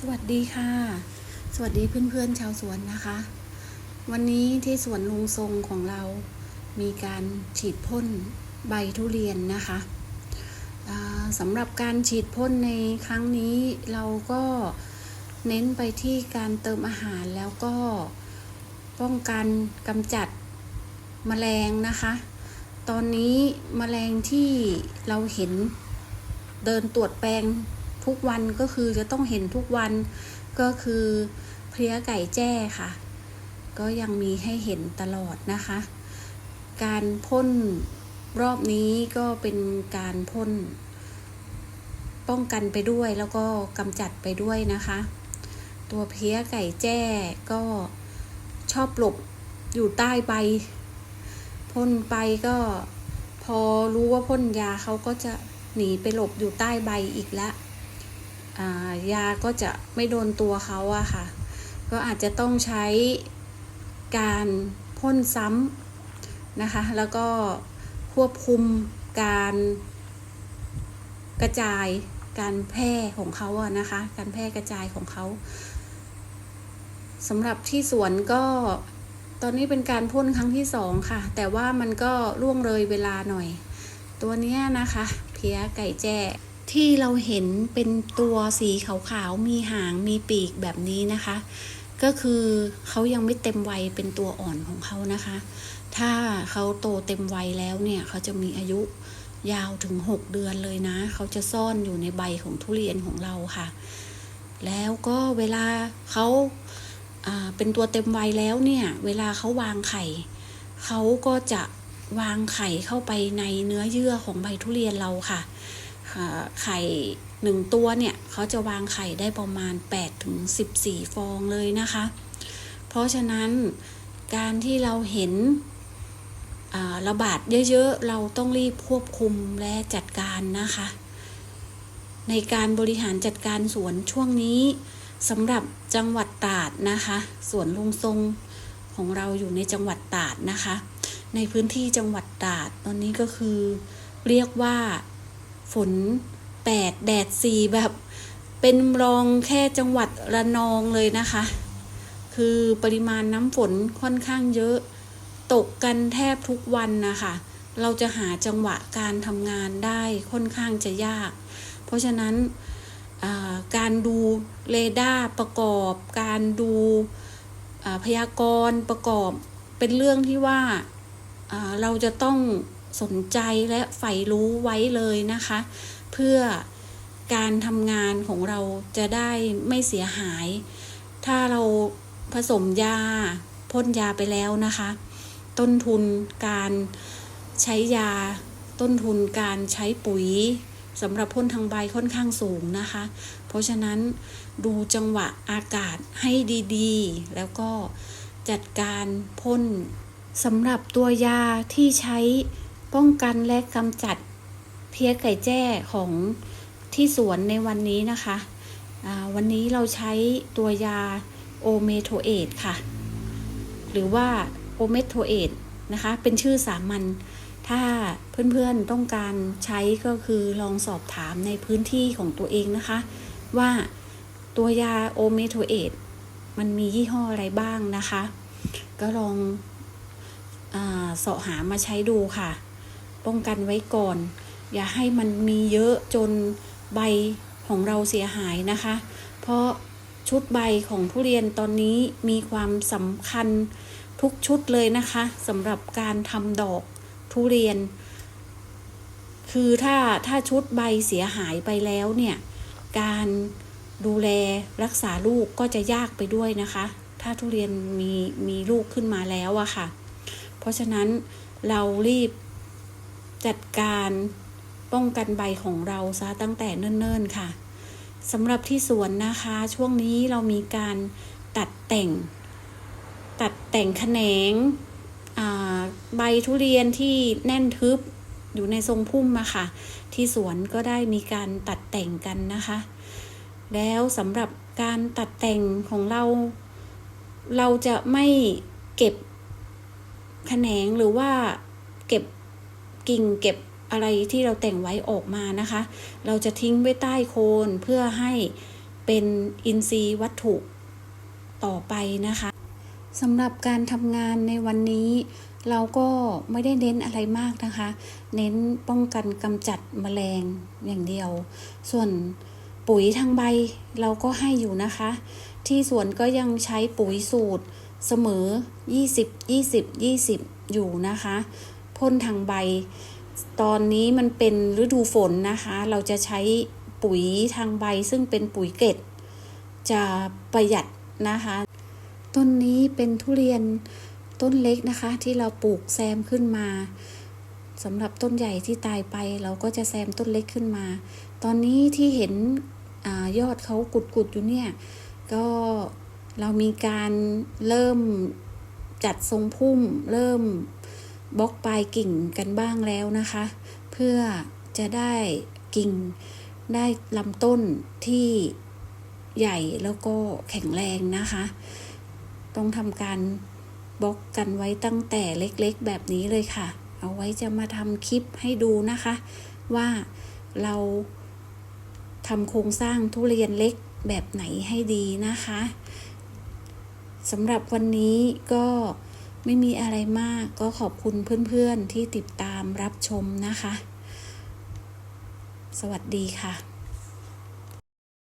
สวัสดีค่ะ สวัสดีเพื่อนๆชาวสวนนะคะ วันนี้ที่สวนลุงทรงของเรา มีการฉีดพ่นใบทุเรียนนะคะสำหรับการฉีดพ่นในครั้งนี้เราก็เน้นไปที่การเติมอาหารแล้วก็ป้องกันกำจัดแมลงนะคะ ตอนนี้แมลงที่เราเห็นเดินตรวจแปลง ทุกวันก็คือจะต้องเห็นทุกวันก็คือเพลี้ยไก่แจ้ค่ะ ก็ยังมีให้เห็นตลอดนะคะ การพ่นรอบนี้ก็เป็นการพ่นป้องกันไปด้วยแล้วก็กำจัดไปด้วยนะคะ ตัวเพลี้ยไก่แจ้ก็ชอบหลบอยู่ใต้ใบพ่นไปก็พอรู้ว่าพ่นยาเขาก็จะหนีไปหลบอยู่ใต้ใบอีกแล้ว ยาก็จะไม่โดนตัวเขาอะค่ะ ก็อาจจะต้องใช้การพ่นซ้ำนะคะ แล้วก็ควบคุมการกระจายการแพร่ของเขาอะนะคะ การแพร่กระจายของเขาสำหรับที่สวนก็ตอนนี้เป็นการพ่นครั้งที่สองค่ะ แต่ว่ามันก็ล่วงเลยเวลาหน่อย ตัวนี้นะคะ เพี้ยไก่แจ้ ที่เราเห็นเป็นตัวสีขาวๆ มีหาง มีปีกแบบนี้นะคะ ก็คือเขายังไม่เต็มวัยเป็นตัวอ่อนของเขานะคะ ถ้าเขาโตเต็มวัยแล้วเนี่ยเขาจะมีอายุยาวถึง 6 เดือนเลยนะ เขาจะซ่อนอยู่ในใบของทุเรียนของเราค่ะ แล้วก็เวลาเขาาเป็นตัวเต็มวัยแล้วเนี่ย เวลาเขาวางไข่เขาก็จะวางไข่เข้าไปในเนื้อเยื่อของใบทุเรียนเราค่ะ ไข่หนึ่งตัวเนี่ยเขาจะวางไข่ได้ประมาณ 8 ถึง 14 ฟองเลยนะคะ เพราะฉะนั้นการที่เราเห็นระบาดเยอะๆ เราต้องรีบควบคุมและจัดการนะคะ ในการบริหารจัดการสวนช่วงนี้สำหรับจังหวัดตราดนะคะสวนลุงทรงของเราอยู่ในจังหวัดตราดนะคะ ในพื้นที่จังหวัดตราดตอนนี้ก็คือเรียกว่า ฝนแปดแดดสี่แบบเป็นรองแค่จังหวัดระนองเลยนะคะ คือปริมาณน้ำฝนค่อนข้างเยอะ ตกกันแทบทุกวันนะคะ เราจะหาจังหวะการทำงานได้ค่อนข้างจะยาก เพราะฉะนั้นการดูเรดาร์ประกอบ การดูพยากรณ์ประกอบ เป็นเรื่องที่ว่าเราจะต้อง สนใจและใฝ่รู้ไว้เลยนะคะ เพื่อการทำงานของเราจะได้ไม่เสียหาย ถ้าเราผสมยาพ่นยาไปแล้วนะคะ ต้นทุนการใช้ยา ต้นทุนการใช้ปุ๋ยสำหรับพ่นทางใบค่อนข้างสูงนะคะ เพราะฉะนั้นดูจังหวะอากาศให้ดีๆ แล้วก็จัดการพ่นสำหรับตัวยาที่ใช้ ป้องกันและกำจัดเพี้ยไก่แจ้ของที่สวนในวันนี้นะคะวันนี้เราใช้ตัวยาโอเมโทเอตค่ะ หรือว่าโอเมโทเอตนะคะ เป็นชื่อสามัญถ้าเพื่อนๆต้องการใช้ก็คือลองสอบถามในพื้นที่ของตัวเองนะคะ ว่าตัวยาโอเมโทเอตมันมียี่ห้ออะไรบ้างนะคะ ก็ลองอเสาะหามาใช้ดูค่ะ ป้องกันไว้ก่อน อย่าให้มันมีเยอะจนใบของเราเสียหายนะคะ เพราะชุดใบของทุเรียนตอนนี้มีความสำคัญทุกชุดเลยนะคะสำหรับการทำดอกทุเรียน คือถ้าถ้าชุดใบเสียหายไปแล้วเนี่ยการดูแลรักษาลูกก็จะยากไปด้วยนะคะ ถ้าทุเรียนมีมีลูกขึ้นมาแล้วอะค่ะ เพราะฉะนั้นเรารีบ จัดการป้องกันใบของเราซะตั้งแต่เนิ่นๆค่ะสำหรับที่สวนนะคะ ช่วงนี้เรามีการตัดแต่ง ตัดแต่งแขนงใบทุเรียนที่แน่นทึบอยู่ในทรงพุ่มมาค่ะ ที่สวนก็ได้มีการตัดแต่งกันนะคะ แล้วสำหรับการตัดแต่งของเรา เราจะไม่เก็บแขนงหรือว่าเก็บ กิ่งเก็บอะไรที่เราแต่งไว้ออกมานะคะ เราจะทิ้งไว้ใต้โคนเพื่อให้เป็นอินทรีย์วัตถุต่อไปนะคะสำหรับการทำงานในวันนี้ เราก็ไม่ได้เน้นอะไรมากนะคะ เน้นป้องกันกำจัดแมลงอย่างเดียว ส่วนปุ๋ยทางใบเราก็ให้อยู่นะคะ ที่สวนก็ยังใช้ปุ๋ยสูตรเสมอ 20 20 20 อยู่นะคะ พ่นทางใบ ตอนนี้มันเป็นฤดูฝนนะคะ เราจะใช้ปุ๋ยทางใบซึ่งเป็นปุ๋ยเกล็ดจะประหยัดนะคะ ต้นนี้เป็นทุเรียนต้นเล็กนะคะ ที่เราปลูกแซมขึ้นมาสำหรับต้นใหญ่ที่ตายไป เราก็จะแซมต้นเล็กขึ้นมา ตอนนี้ที่เห็นอยอดเขากุดๆอยู่เนี่ย ก็เรามีการเริ่มจัดทรงพุ่มเริ่ม บล็อกปลายกิ่งกันบ้างแล้วนะคะ เพื่อจะได้กิ่งได้ลำต้นที่ใหญ่แล้วก็แข็งแรงนะคะ ต้องทำการบล็อกกันไว้ตั้งแต่เล็กๆแบบนี้เลยค่ะ เอาไว้จะมาทำคลิปให้ดูนะคะ ว่าเราทำโครงสร้างทุเรียนเล็กแบบไหนให้ดีนะคะสำหรับวันนี้ก็ ไม่มีอะไรมากก็ขอบคุณเพื่อนๆที่ติดตามรับชมนะคะ สวัสดีค่ะ